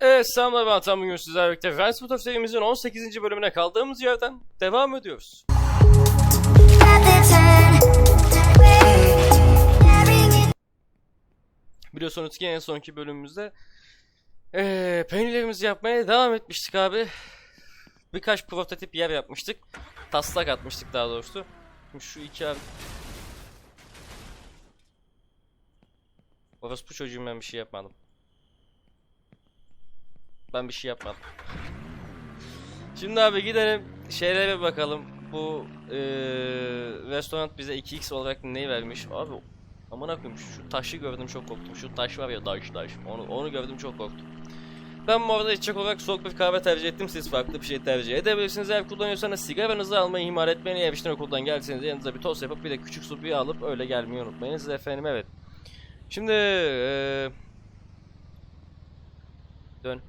Evet selamlar ben Atan bugün sizlerle birlikte Ransford serimizin 18. bölümüne kaldığımız yerden devam ediyoruz. Biliyorsunuz ki en sonki bölümümüzde eee peynirlerimizi yapmaya devam etmiştik abi. Birkaç prototip yer yapmıştık. Taslak atmıştık daha doğrusu. Şimdi şu iki abi... Orospu çocuğum ben bir şey yapmadım. Ben bir şey yapmadım. Şimdi abi gidelim şeylere bakalım. Bu eee restoran bize 2x olarak neyi vermiş? Abi amına koyayım şu taşı gördüm çok korktum. Şu taş var ya taş taş. Onu onu gördüm çok korktum. Ben bu arada içecek olarak soğuk bir kahve tercih ettim. Siz farklı bir şey tercih edebilirsiniz. Eğer kullanıyorsanız sigaranızı almayı ihmal etmeyin. Eğer işten okuldan gelseniz yanınıza bir tost yapıp bir de küçük su bir alıp öyle gelmeyi unutmayınız efendim evet. Şimdi eee dön.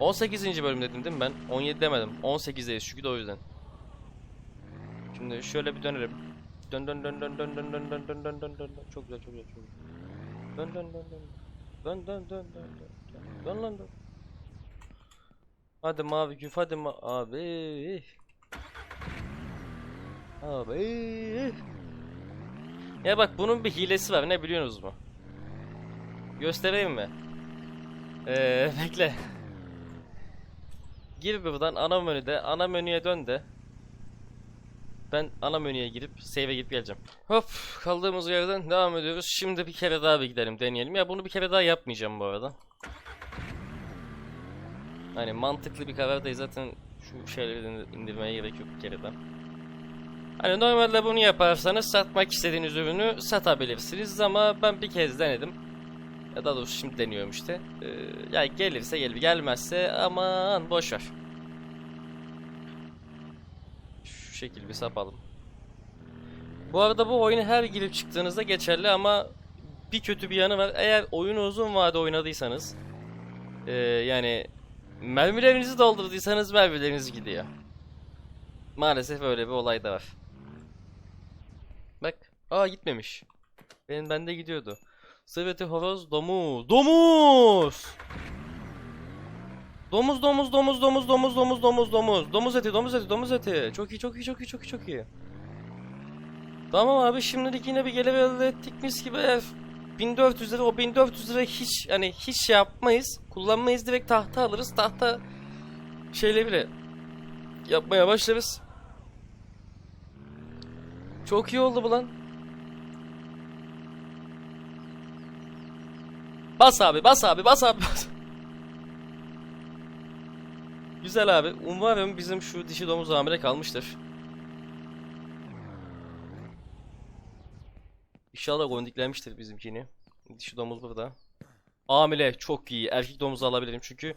18. bölüm dedim değil mi ben? 17 demedim. 18'deyiz çünkü de o yüzden. Şimdi şöyle bir dönelim. Dön dön dön dön dön dön dön dön dön dön dön dön. Çok güzel çok güzel çok güzel. Dön dön dön dön. Dön dön dön dön dön. Dön dön. Hadi mavi küf hadi ma abi. Abi. Ya bak bunun bir hilesi var ne biliyorsunuz mu? Göstereyim mi? Eee bekle. Gir buradan ana menüde ana menüye dön de. Ben ana menüye girip save'e girip geleceğim. Hop kaldığımız yerden devam ediyoruz. Şimdi bir kere daha bir gidelim deneyelim. Ya bunu bir kere daha yapmayacağım bu arada. Hani mantıklı bir karar değil zaten şu şeyleri indir- indirmeye gerek yok bir kere daha. Hani normalde bunu yaparsanız satmak istediğiniz ürünü satabilirsiniz ama ben bir kez denedim. Ya daha doğrusu şimdi deniyorum işte. Ee, ya gelirse gelir gelmezse aman boş ver. Şu şekil bir sapalım. Bu arada bu oyunu her girip çıktığınızda geçerli ama bir kötü bir yanı var. Eğer oyunu uzun vade oynadıysanız ee, yani mermilerinizi doldurduysanız mermileriniz gidiyor. Maalesef öyle bir olay da var. Bak. Aa gitmemiş. Benim bende gidiyordu. Sıveti horoz domuz. Domuz! Domuz domuz domuz domuz domuz domuz domuz domuz. Domuz eti domuz eti domuz eti. Çok iyi çok iyi çok iyi çok iyi çok iyi. Tamam abi şimdilik yine bir gelir elde ettik mis gibi ev. 1400 lira o 1400 lira hiç hani hiç şey yapmayız. Kullanmayız direkt tahta alırız. Tahta şeyle bile yapmaya başlarız. Çok iyi oldu bu lan. Bas abi bas abi bas abi bas. Güzel abi. Umarım bizim şu dişi domuz hamile kalmıştır. İnşallah gondiklenmiştir bizimkini. Dişi domuz burada. Hamile çok iyi. Erkek domuzu alabilirim çünkü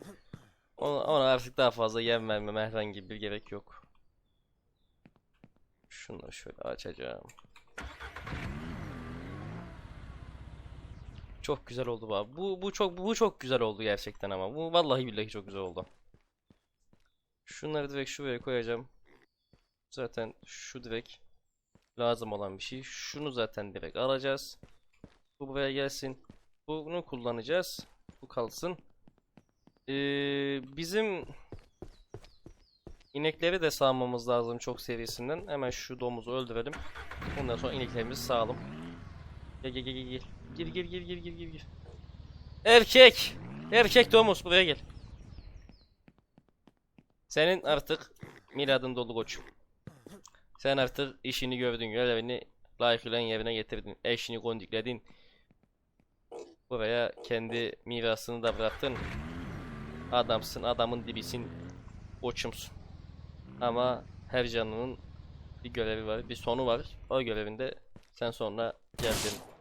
ona, ona artık daha fazla yem vermeme herhangi bir gerek yok. Şunu şöyle açacağım. Çok güzel oldu bu. Bu bu çok bu çok güzel oldu gerçekten ama. Bu vallahi billahi çok güzel oldu. Şunları direkt şuraya koyacağım. Zaten şu direkt lazım olan bir şey. Şunu zaten direkt alacağız. Bu buraya gelsin. Bunu kullanacağız. Bu kalsın. Ee, bizim inekleri de sağmamız lazım çok serisinden. Hemen şu domuzu öldürelim. Ondan sonra ineklerimizi sağalım. Gel gel gel gel. Gir gir gir gir gir gir gir. Erkek. Erkek domuz buraya gel. Senin artık miladın dolu koçum. Sen artık işini gördün, görevini layıkıyla yerine getirdin. Eşini kondikledin. Buraya kendi mirasını da bıraktın. Adamsın, adamın dibisin. Koçumsun. Ama her canlının bir görevi var, bir sonu var. O görevinde sen sonra geldin.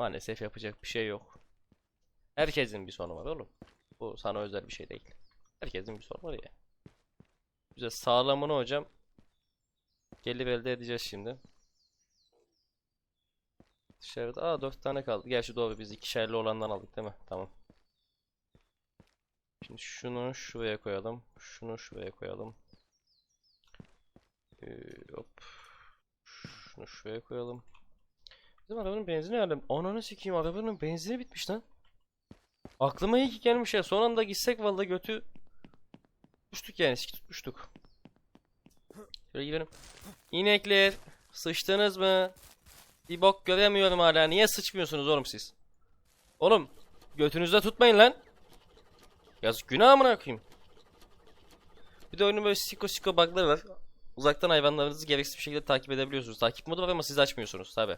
Maalesef yapacak bir şey yok. Herkesin bir sonu var oğlum. Bu sana özel bir şey değil. Herkesin bir sonu var ya. Güzel sağlamını hocam. Gelir elde edeceğiz şimdi. Dışarıda aa 4 tane kaldı. Gerçi doğru biz ikişerli olandan aldık değil mi? Tamam. Şimdi şunu şuraya koyalım. Şunu şuraya koyalım. Ee, hop. Şunu şuraya koyalım. Bizim arabanın benzini nerede? Ananı sikeyim arabanın benzini bitmiş lan. Aklıma iyi ki gelmiş ya. Son anda gitsek vallahi götü tutmuştuk yani. Siki tutmuştuk. Şöyle girelim. İnekler. Sıçtınız mı? Bir bok göremiyorum hala. Niye sıçmıyorsunuz oğlum siz? Oğlum. Götünüzde tutmayın lan. Yazık günah amına koyayım. Bir de oyunun böyle siko siko bug'ları var. Uzaktan hayvanlarınızı gereksiz bir şekilde takip edebiliyorsunuz. Takip modu var ama siz açmıyorsunuz tabi.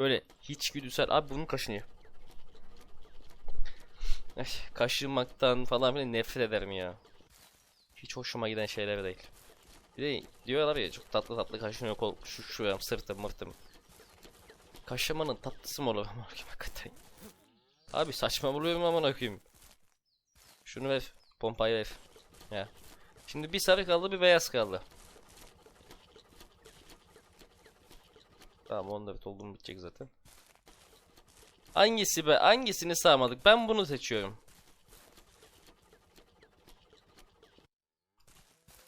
Böyle hiç güdüsel. Abi bunun kaşınıyor. Ay, kaşınmaktan falan bile nefret ederim ya. Hiç hoşuma giden şeyler değil. Bir de diyorlar ya çok tatlı tatlı kaşınıyor kol şu şuram sırtım mırtım. Kaşımanın tatlısı mı olur koyayım hakikaten. Abi saçma buluyorum amına koyayım. Şunu ver. Pompayı ver. Ya. Şimdi bir sarı kaldı bir beyaz kaldı. Tamam 14 oldu mu bitecek zaten. Hangisi be? Hangisini sağmadık? Ben bunu seçiyorum.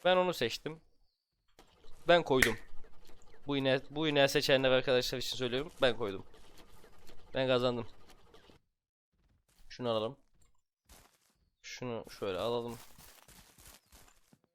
Ben onu seçtim. Ben koydum. Bu yine bu yine seçenler arkadaşlar için söylüyorum. Ben koydum. Ben kazandım. Şunu alalım. Şunu şöyle alalım.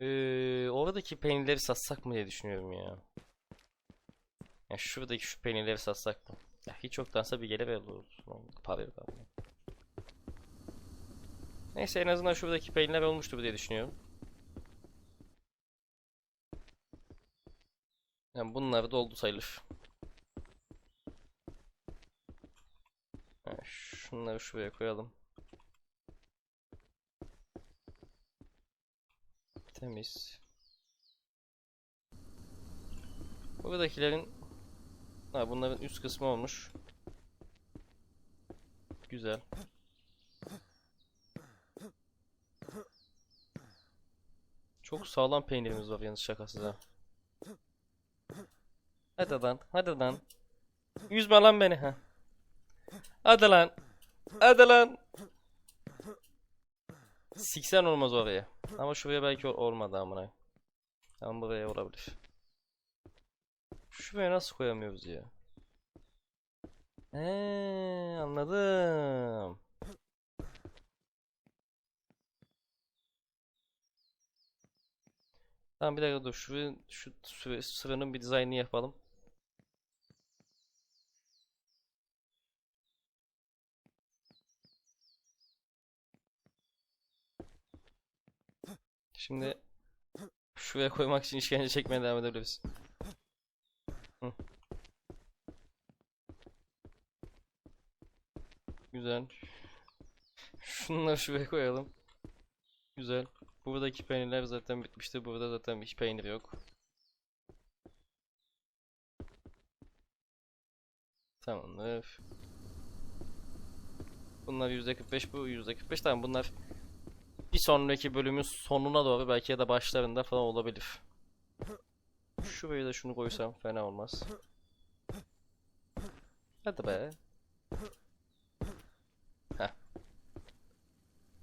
Ee, oradaki peynirleri satsak mı diye düşünüyorum ya. Ya şuradaki şu peynirleri satsak mı? Ya hiç yoktansa bir gele olursun. Para yok abi. Neyse en azından şuradaki peynirler olmuştur diye düşünüyorum. Yani bunlar doldu sayılır. Ha, şunları şuraya koyalım. Temiz. Buradakilerin ha, bunların üst kısmı olmuş. Güzel. Çok sağlam peynirimiz var yalnız şakasız ha. Hadi lan, hadi lan. Yüzme lan beni ha. Hadi lan. Hadi lan. Siksen olmaz oraya. Ama şuraya belki ol- olmadı amına. Ama buraya olabilir. Şuraya nasıl koyamıyoruz ya? Eee anladım. Tamam bir dakika dur. Şu, şu sıra- sıranın bir dizaynını yapalım. Şimdi şuraya koymak için işkence çekmeye devam edebiliriz. Hı. Güzel. Şunları şuraya koyalım. Güzel. Buradaki peynirler zaten bitmişti. Burada zaten hiç peynir yok. Tamamdır. Bunlar %45 bu %45 tamam bunlar sonraki bölümün sonuna doğru belki ya da başlarında falan olabilir. Şuraya da şunu koysam fena olmaz. Hadi be. Heh.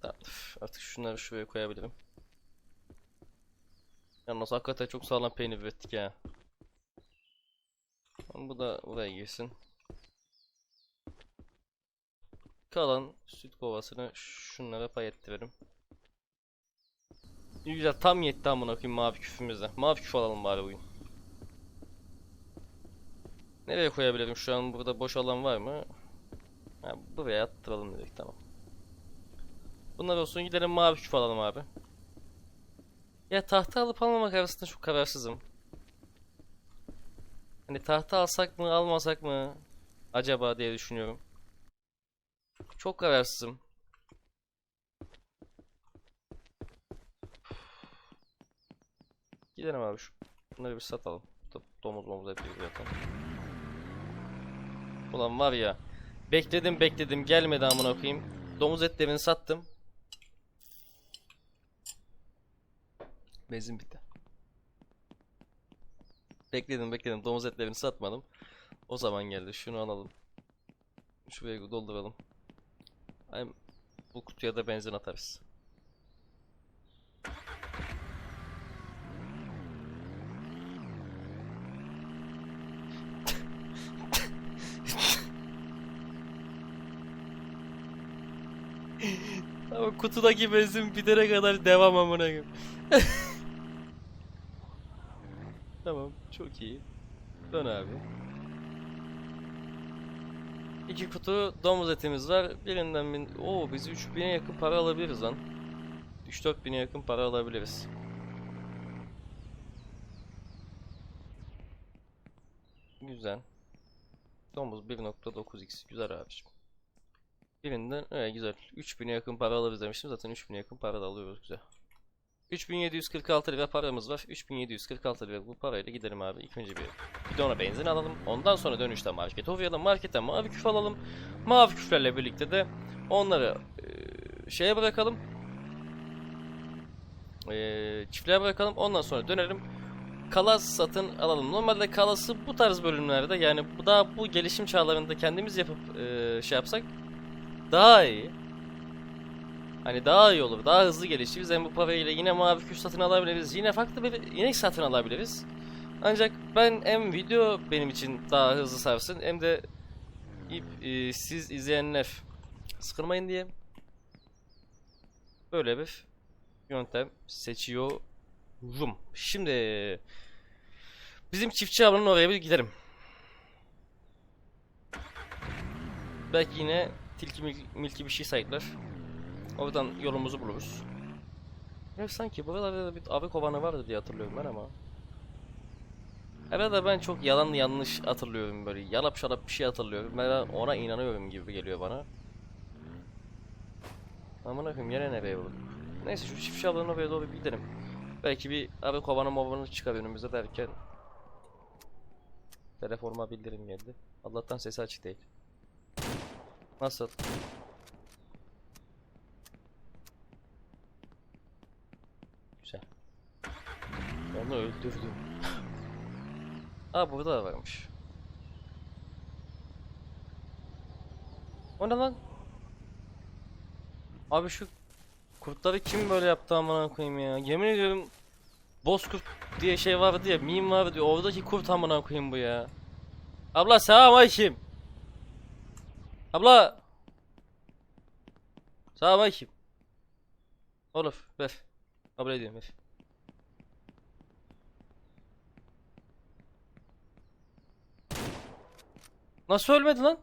Tamam. Artık şunları şuraya koyabilirim. Yalnız hakikaten çok sağlam peynir ürettik ya. Bu da buraya girsin. Kalan süt kovasını şunlara pay ettirelim. İyi Güzel tam yetti amına koyayım mavi küfümüzde. Mavi küf alalım bari bugün. Nereye koyabilirim şu an burada boş alan var mı? Ha, buraya attıralım dedik tamam. Bunlar olsun gidelim mavi küf alalım abi. Ya tahta alıp almamak arasında çok kararsızım. Hani tahta alsak mı almasak mı acaba diye düşünüyorum. Çok kararsızım. Gidelim abi şu. Bunları bir satalım. Do- Domuz momuz hep yiyor zaten. Ulan var ya. Bekledim bekledim gelmedi amına koyayım. domuz etlerini sattım. Benzin bitti. Bekledim bekledim domuz etlerini satmadım. O zaman geldi. Şunu alalım. Şuraya dolduralım. Bu kutuya da benzin atarız. Ama kutudaki benzin bitene kadar devam amına koyayım. Tamam, çok iyi. Dön abi. İki kutu domuz etimiz var. Birinden bin... Oo biz 3000'e yakın para alabiliriz lan. 3-4 bine yakın para alabiliriz. Güzel. Domuz 1.9x. Güzel abiciğim. Birinden evet güzel. 3000'e yakın para alırız demiştim. Zaten 3000'e yakın para da alıyoruz. Güzel. 3746 lira paramız var. 3746 lira bu parayla gidelim abi. İlk önce bir bidona benzin alalım. Ondan sonra dönüşte markete uğrayalım. Marketten mavi küf alalım. Mavi küflerle birlikte de onları eee, şeye bırakalım. Eee çiftliğe bırakalım. Ondan sonra dönelim. Kalas satın alalım. Normalde kalası bu tarz bölümlerde yani bu daha bu gelişim çağlarında kendimiz yapıp eee, şey yapsak daha iyi. Hani daha iyi olur, daha hızlı gelişiriz. Hem bu parayla yine mavi küş satın alabiliriz. Yine farklı bir inek satın alabiliriz. Ancak ben hem video benim için daha hızlı sarsın hem de ip- e, siz izleyenler sıkılmayın diye böyle bir yöntem seçiyorum. Şimdi bizim çiftçi ablanın oraya bir gidelim. Belki yine tilki mil- milki bir şey saydılar. Oradan yolumuzu buluruz. Ya sanki buralarda da bir abi kovanı vardı diye hatırlıyorum ben ama. Herhalde ben çok yalan yanlış hatırlıyorum böyle yalap şalap bir şey hatırlıyorum. Ben ona inanıyorum gibi geliyor bana. Aman akım yine nereye vurduk? Neyse şu çift şablonun oraya doğru bir gidelim. Belki bir abi kovanı movanı çıkar önümüze derken. Telefonuma bildirim geldi. Allah'tan sesi açık değil. Nasıl? Güzel. Onu öldürdüm. Aa burada da varmış. O ne lan? Abi şu kurtları kim böyle yaptı amına koyayım ya? Yemin ediyorum Bozkurt diye şey vardı ya, meme vardı ya. Oradaki kurt amına koyayım bu ya. Abla selamünaleyküm. Abla. Selamünaleyküm. Olur ver. Kabul ediyorum ver. Nasıl ölmedi lan?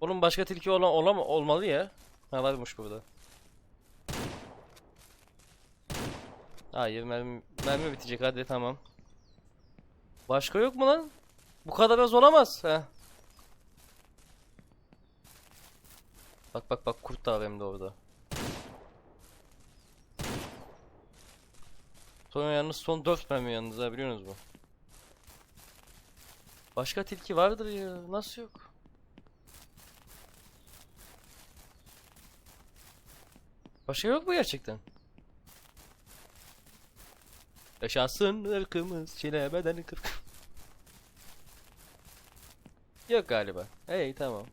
Oğlum başka tilki olan olam olmalı ya. Ha varmış burada. Hayır mermi, mermi bitecek hadi tamam. Başka yok mu lan? Bu kadar az olamaz. Heh. Bak bak bak kurt da hem de orada. Son yalnız son 4 mermi yalnız ha biliyorsunuz mu? Başka tilki vardır ya. Nasıl yok? Başka yok mu gerçekten? Yaşasın ırkımız çilemeden kırk. Yok galiba. Hey tamam.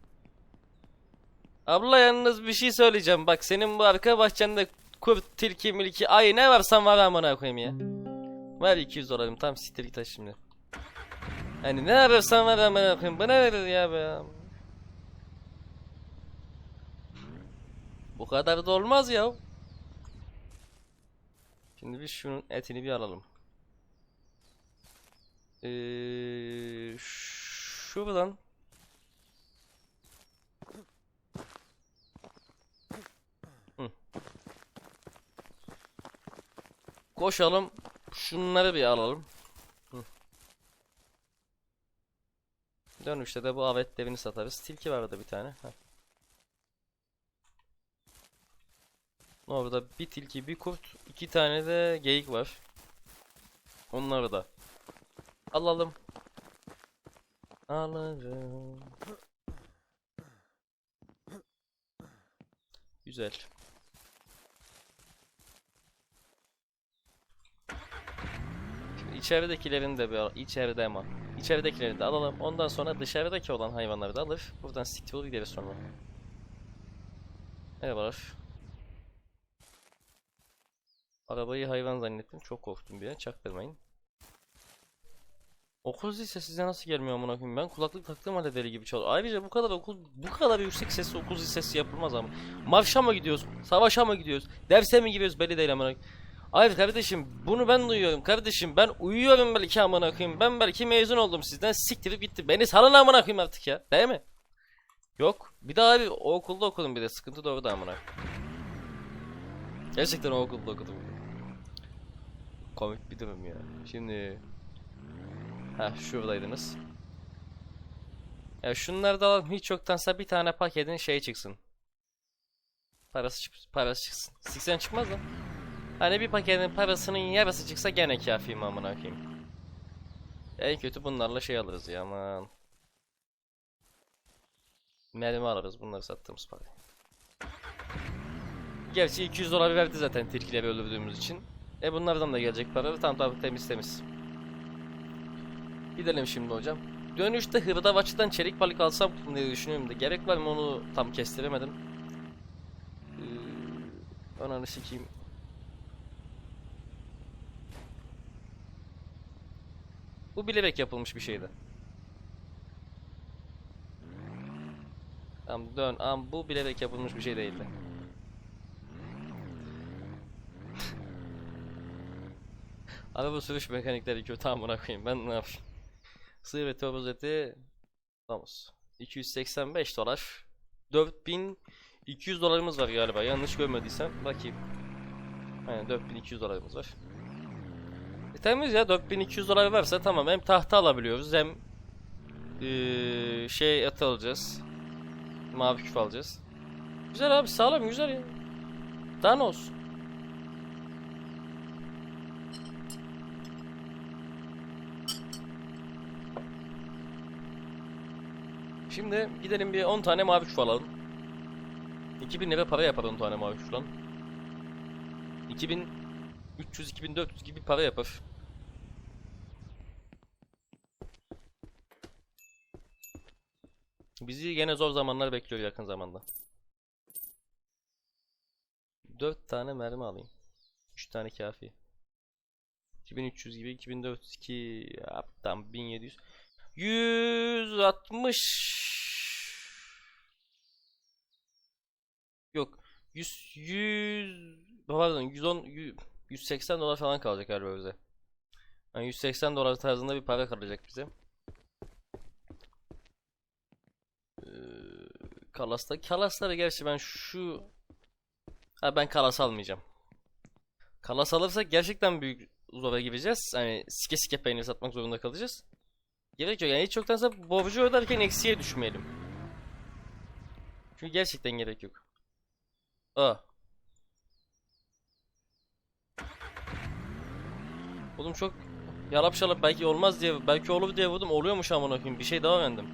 Abla yalnız bir şey söyleyeceğim. Bak senin bu arka bahçende kurt, tilki, milki, ay ne varsan var amına koyayım ya. Ver 200 dolarım tam siktir git şimdi. Hani ne ararsan var amına koyayım. Bana verir ya be. Bu kadar da olmaz ya. Şimdi biz şunun etini bir alalım. Ee, şuradan Hı. Koşalım. Şunları bir alalım. Hı. Dönüşte de bu avet devini satarız. Tilki var orada bir tane. Heh. Orada bir tilki, bir kurt, iki tane de geyik var. Onları da alalım. alırım. Güzel. Şimdi içeridekilerini de bir içeride ama içeridekileri de alalım. Ondan sonra dışarıdaki olan hayvanları da alır. Buradan siktir gideriz sonra. Merhabalar. Arabayı hayvan zannettim. Çok korktum bir an. Çaktırmayın. Okul zil sesi size nasıl gelmiyor amına koyayım? Ben kulaklık taktığım halde deli gibi çalıyor. Ayrıca bu kadar okul bu kadar yüksek sesli okul zil sesi yapılmaz ama. Marşa mı gidiyoruz? Savaşa mı gidiyoruz? Derse mi giriyoruz? Belli değil amına koyayım. Hayır kardeşim bunu ben duyuyorum kardeşim ben uyuyorum belki amına koyayım ben belki mezun oldum sizden siktirip gitti beni salın amına koyayım artık ya değil mi? Yok bir daha abi o okulda okudum bir de sıkıntı da orada amına Gerçekten o okulda okudum Komik bir durum ya şimdi Ha şuradaydınız Ya şunları da alalım hiç yoktansa bir tane paketin şey çıksın Parası, çık- parası çıksın 80 çıkmaz mı? Hani bir paketin parasının yarısı çıksa gene kâfiyim amına koyayım. En kötü bunlarla şey alırız ya aman. Mermi alırız bunları sattığımız parayı. Gerçi 200 dolar verdi zaten tilkileri öldürdüğümüz için. E bunlardan da gelecek para. Tamam tamam temiz temiz. Gidelim şimdi hocam. Dönüşte hırdavatçıdan çelik balık alsam diye düşünüyorum da gerek var mı onu tam kestiremedim. Ee, ananı sikeyim. Bu bilerek yapılmış bir şeydi. Tamam dön. Ama bu bilerek yapılmış bir şey değildi. Araba sürüş mekanikleri kötü amına koyayım. Ben ne yapayım? Sığ ve turbo zeti Vamos. 285 dolar. 4200 dolarımız var galiba. Yanlış görmediysem bakayım. Aynen 4200 dolarımız var. E, temiz ya 4200 dolar varsa tamam hem tahta alabiliyoruz hem eee, şey et alacağız. Mavi küf alacağız. Güzel abi sağlam güzel ya. Daha ne olsun? Şimdi gidelim bir 10 tane mavi küf alalım. 2000 lira para yapar 10 tane mavi lan. 2300-2400 gibi para yapar. Bizi gene zor zamanlar bekliyor yakın zamanda. 4 tane mermi alayım. 3 tane kafi. 2300 gibi 2400 ki tam 1700 160 Yok 100 100 pardon 110 100 180 dolar falan kalacak galiba bize. Yani 180 dolar tarzında bir para kalacak bize. Ee, Kalas'ta. Kalas'ları gerçi ben şu... Ha ben Kalas almayacağım. Kalas alırsak gerçekten büyük zora gireceğiz. Hani sike sike peynir satmak zorunda kalacağız. Gerek yok yani hiç yoktansa borcu öderken eksiye düşmeyelim. Çünkü gerçekten gerek yok. Aa. Oğlum çok yalap şalap belki olmaz diye belki olur diye vurdum oluyormuş amına koyayım bir şey daha öğrendim.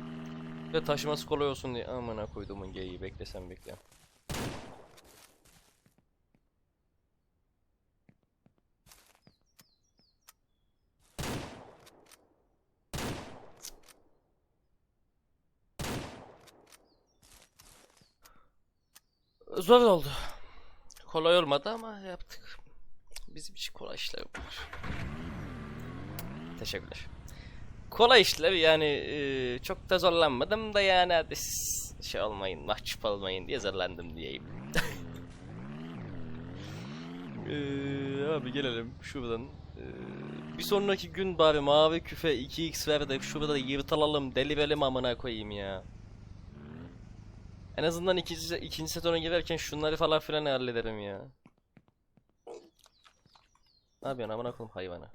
Ve taşıması kolay olsun diye amına koyduğumun geyiği beklesem bekle. Zor oldu. Kolay olmadı ama yaptık. Bizim için kolay işler bunlar. Teşekkürler. Kolay işler yani e, çok da zorlanmadım da yani hadi siz şey olmayın mahcup olmayın diye zorlandım diyeyim. Eee abi gelelim şuradan. Eee, bir sonraki gün bari mavi küfe 2x ver de şurada yırtılalım deliverelim amına koyayım ya. En azından ikinci, ikinci sezona girerken şunları falan filan hallederim ya. Ne yapıyorsun amına koyayım hayvanı.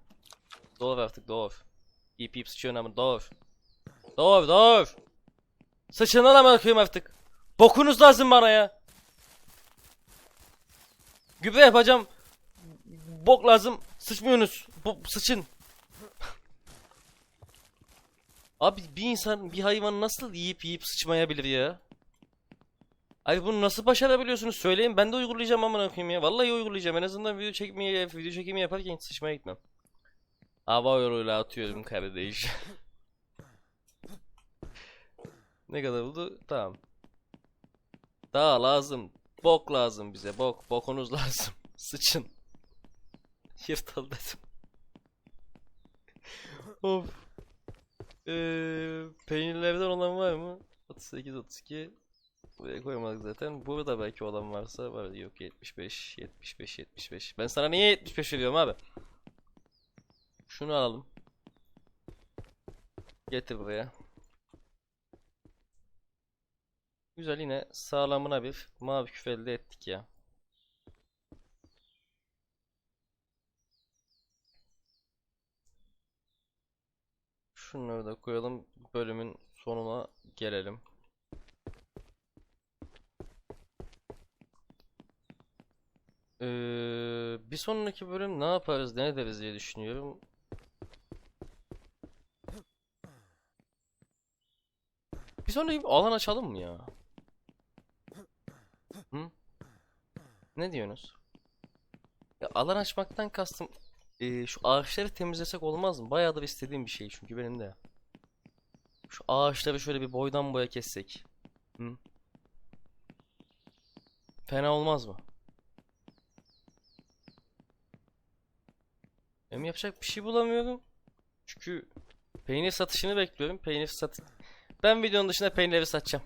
Doğur artık doğur. İp ip sıçıyorsun ama doğur. Doğur doğur. Sıçın lan amına koyayım artık. Bokunuz lazım bana ya. Gübre yapacağım. Bok lazım. Sıçmıyorsunuz. Bu sıçın. Abi bir insan bir hayvan nasıl yiyip yiyip sıçmayabilir ya? Abi bunu nasıl başarabiliyorsunuz? Söyleyin ben de uygulayacağım amına koyayım ya. Vallahi uygulayacağım. En azından video çekmeye video çekimi yaparken hiç sıçmaya gitmem. Hava yoluyla atıyorum kardeş. ne kadar oldu? Tamam. Daha lazım. Bok lazım bize. Bok. Bokunuz lazım. Sıçın. Yırtıl dedim. of. Ee, peynirlerden olan var mı? 38 32 Buraya koymadık zaten. Burada belki olan varsa var. Yok 75 75 75. Ben sana niye 75 veriyorum abi? Şunu alalım. Getir buraya. Güzel yine sağlamına bir mavi küf elde ettik ya. Şunları da koyalım. Bölümün sonuna gelelim. Ee, bir sonraki bölüm ne yaparız, ne ederiz diye düşünüyorum. Bir sonraki alan açalım mı ya? Hı? Ne diyorsunuz? Ya alan açmaktan kastım ee, şu ağaçları temizlesek olmaz mı? Bayağıdır istediğim bir şey çünkü benim de. Şu ağaçları şöyle bir boydan boya kessek. Hı? Fena olmaz mı? Hem yapacak bir şey bulamıyorum. Çünkü peynir satışını bekliyorum. Peynir sat. Ben videonun dışında peynirleri satacağım.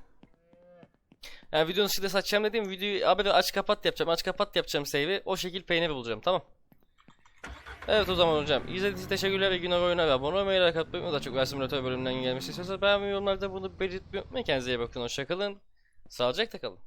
Yani videonun dışında satacağım dediğim videoyu abi aç kapat yapacağım. Aç kapat yapacağım save'i. O şekil peynir bulacağım tamam. Evet o zaman hocam. İzlediğiniz için teşekkürler ve günler oyuna abone olmayı like atmayı unutmayın. Çok Versiyon Simülatör bölümünden gelmiş istiyorsanız beğenmeyi yorumlarda bunu belirtmeyi unutmayın. Kendinize iyi bakın. Hoşçakalın. Sağlıcakla kalın.